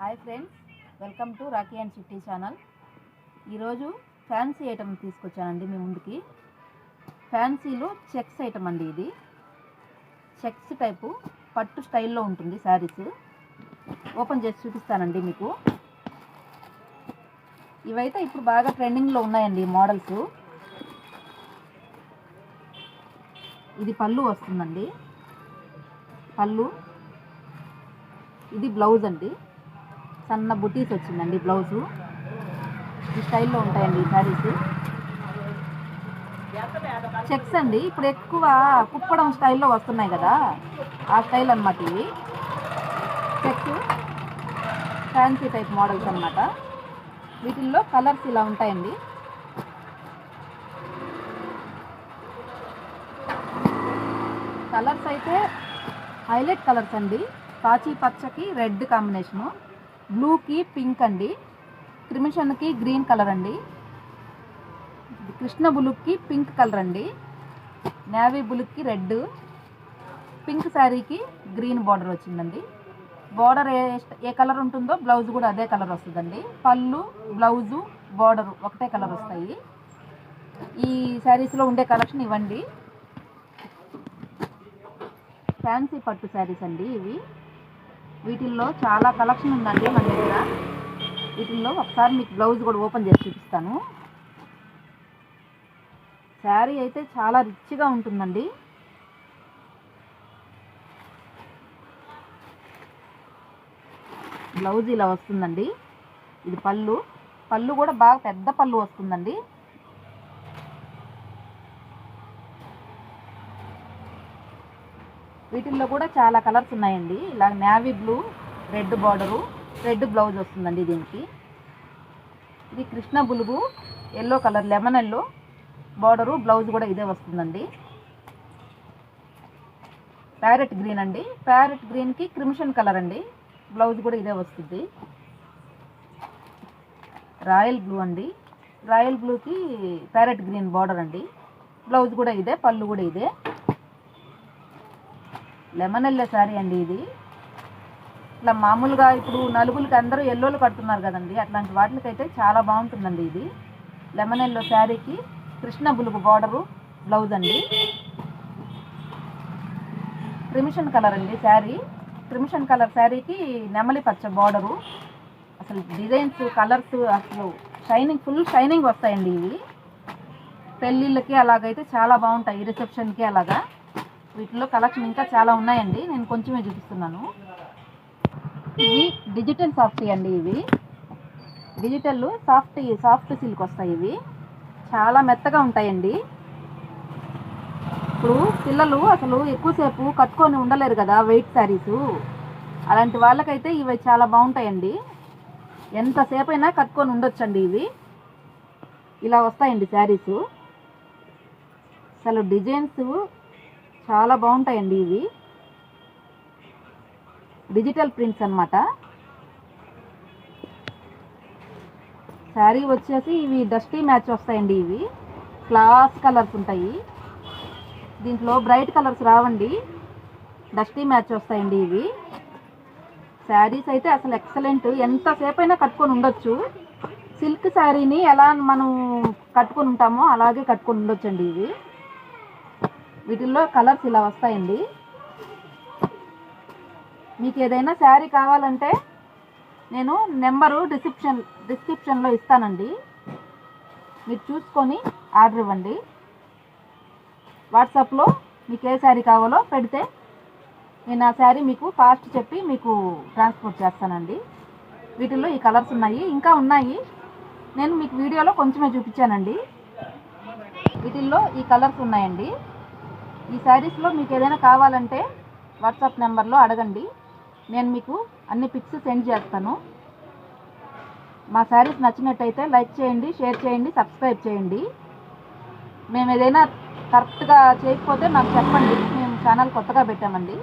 Hi friends welcome to Rakhi and Chitti channel. ఈరోజు fancy item తీసుకొచ్చానండి మీ ముందుకి. ఫ్యాన్సీలో చెక్స్ ఐటమ్ అండి ఇది. చెక్స్ టైపు పట్టు స్టైల్లో ఉంటుంది శారీస్. ఓపెన్ చేసి చూపిస్తానండి మీకు. ఇవైతే ఇప్పుడు బాగా ట్రెండింగ్లో ఉన్నాయండి మోడల్స్. ఇది పళ్ళు వస్తుందండి. పళ్ళు. ఇది బ్లౌజ్ అండి. సన్న బుటీస్ వచ్చిందండి బ్లౌజు. ఈ స్టైల్లో ఉంటాయండి ఈ శారీస్ చెక్స్ అండి ఇప్పుడు ఎక్కువ కుప్పడం స్టైల్లో వస్తున్నాయి కదా ఆ స్టైల్ అన్నమాట ఇవి. చెక్స్ ఫ్యాన్సీ టైప్ మోడల్స్ అన్నమాట. వీటిల్లో కలర్స్ ఇలా ఉంటాయండి. కలర్స్ అయితే హైలైట్ కలర్స్ అండి. కాచి పచ్చకి రెడ్ కాంబినేషను. బ్లూకి పింక్ అండి. క్రిమిషన్కి గ్రీన్ కలర్ అండి. కృష్ణ బులుక్కి పింక్ కలర్ అండి. నేవీ బులుక్కి రెడ్. పింక్ శారీకి గ్రీన్ బార్డర్ వచ్చిందండి. బార్డర్ ఏ ఏ కలర్ ఉంటుందో బ్లౌజ్ కూడా అదే కలర్ వస్తుందండి. పళ్ళు బ్లౌజు బార్డర్ ఒకటే కలర్ వస్తాయి. ఈ శారీస్లో ఉండే కలెక్షన్ ఇవ్వండి. ఫ్యాన్సీ పట్టు శారీస్ అండి ఇవి. వీటిల్లో చాలా కలెక్షన్ ఉందండి మన దగ్గర. వీటిల్లో ఒకసారి మీకు బ్లౌజ్ కూడా ఓపెన్ చేసి చూపిస్తాను. శారీ అయితే చాలా రిచ్గా ఉంటుందండి. బ్లౌజ్ ఇలా వస్తుందండి. ఇది పళ్ళు. పళ్ళు కూడా బాగా పెద్ద పళ్ళు వస్తుందండి. వీటిల్లో కూడా చాలా కలర్స్ ఉన్నాయండి. ఇలా navy blue red border red blouse వస్తుందండి దీనికి. ఇది కృష్ణ బులుగు yellow colour lemon yellow border blouse కూడా ఇదే వస్తుందండి. ప్యారెట్ గ్రీన్ అండి. ప్యారెట్ గ్రీన్కి క్రిమిషన్ కలర్ అండి. బ్లౌజ్ కూడా ఇదే వస్తుంది. రాయల్ బ్లూ అండి. రాయల్ బ్లూకి ప్యారెట్ గ్రీన్ బార్డర్ అండి. బ్లౌజ్ కూడా ఇదే పళ్ళు కూడా ఇదే. లెమన్ ఎల్లో శారీ అండి ఇది. ఇట్లా మామూలుగా ఇప్పుడు నలుగులకి అందరూ ఎల్లోలు కడుతున్నారు కదండి. అట్లాంటి వాటికైతే చాలా బాగుంటుందండి ఇది. లెమన్ ఎల్లో శారీకి కృష్ణ బులుగు బార్డరు బ్లౌజ్ అండి. క్రిమిషన్ కలర్ అండి శారీ క్రిమిషన్ కలర్ శారీకి నెమలి పచ్చ బార్డరు. అసలు డిజైన్స్ కలర్స్ అసలు షైనింగ్ ఫుల్ షైనింగ్ వస్తాయండి ఇవి. పెళ్ళిళ్ళకి అలాగైతే చాలా బాగుంటాయి రిసెప్షన్కి అలాగా. వీటిలో కలెక్షన్ ఇంకా చాలా ఉన్నాయండి. నేను కొంచెమే చూపిస్తున్నాను. ఇవి డిజిటల్ సాఫ్ట్ అండి ఇవి. డిజిటల్ సాఫ్ట్ సాఫ్ట్ సిల్క్ వస్తాయి ఇవి. చాలా మెత్తగా ఉంటాయండి. ఇప్పుడు పిల్లలు అసలు ఎక్కువసేపు కట్టుకొని ఉండలేరు కదా వెయిట్ శారీస్ అలాంటి వాళ్ళకైతే ఇవి చాలా బాగుంటాయండి. ఎంతసేపు అయినా కట్టుకొని ఉండొచ్చండి ఇవి. ఇలా వస్తాయండి శారీస్ అసలు డిజైన్స్ చాలా బాగుంటాయండి ఇవి. డిజిటల్ ప్రింట్స్ అనమాట శారీ వచ్చేసి ఇవి డస్టీ మ్యాచ్ వస్తాయండి ఇవి. క్లాస్ కలర్స్ ఉంటాయి. దీంట్లో బ్రైట్ కలర్స్ రావండి. డస్టీ మ్యాచ్ వస్తాయండి ఇవి. శారీస్ అయితే అసలు ఎక్సలెంట్ ఎంతసేపు అయినా కట్టుకొని ఉండొచ్చు. సిల్క్ శారీని ఎలా మనం కట్టుకొని ఉంటామో అలాగే కట్టుకొని ఉండొచ్చండి ఇవి. వీటిల్లో కలర్స్ ఇలా వస్తాయండి. మీకు ఏదైనా శారీ కావాలంటే నేను నెంబరు డిస్క్రిప్షన్ డిస్క్రిప్షన్లో ఇస్తానండి. మీరు చూసుకొని ఆర్డర్ ఇవ్వండి. వాట్సాప్లో మీకు ఏ శారీ కావాలో పెడితే నేను ఆ శారీ మీకు కాస్ట్ చెప్పి మీకు ట్రాన్స్పోర్ట్ చేస్తానండి. వీటిల్లో ఈ కలర్స్ ఉన్నాయి ఇంకా ఉన్నాయి. నేను మీకు వీడియోలో కొంచెమే చూపించానండి. వీటిల్లో ఈ కలర్స్ ఉన్నాయండి. ఈ శారీస్లో మీకు ఏదైనా కావాలంటే వాట్సాప్ నెంబర్లో అడగండి. నేను మీకు అన్ని పిక్స్ సెండ్ చేస్తాను. మా శారీస్ నచ్చినట్టయితే లైక్ చేయండి షేర్ చేయండి సబ్స్క్రైబ్ చేయండి. మేము ఏదైనా కరెక్ట్గా చేయకపోతే మాకు చెప్పండి. మేము ఛానల్ కొత్తగా పెట్టామండి.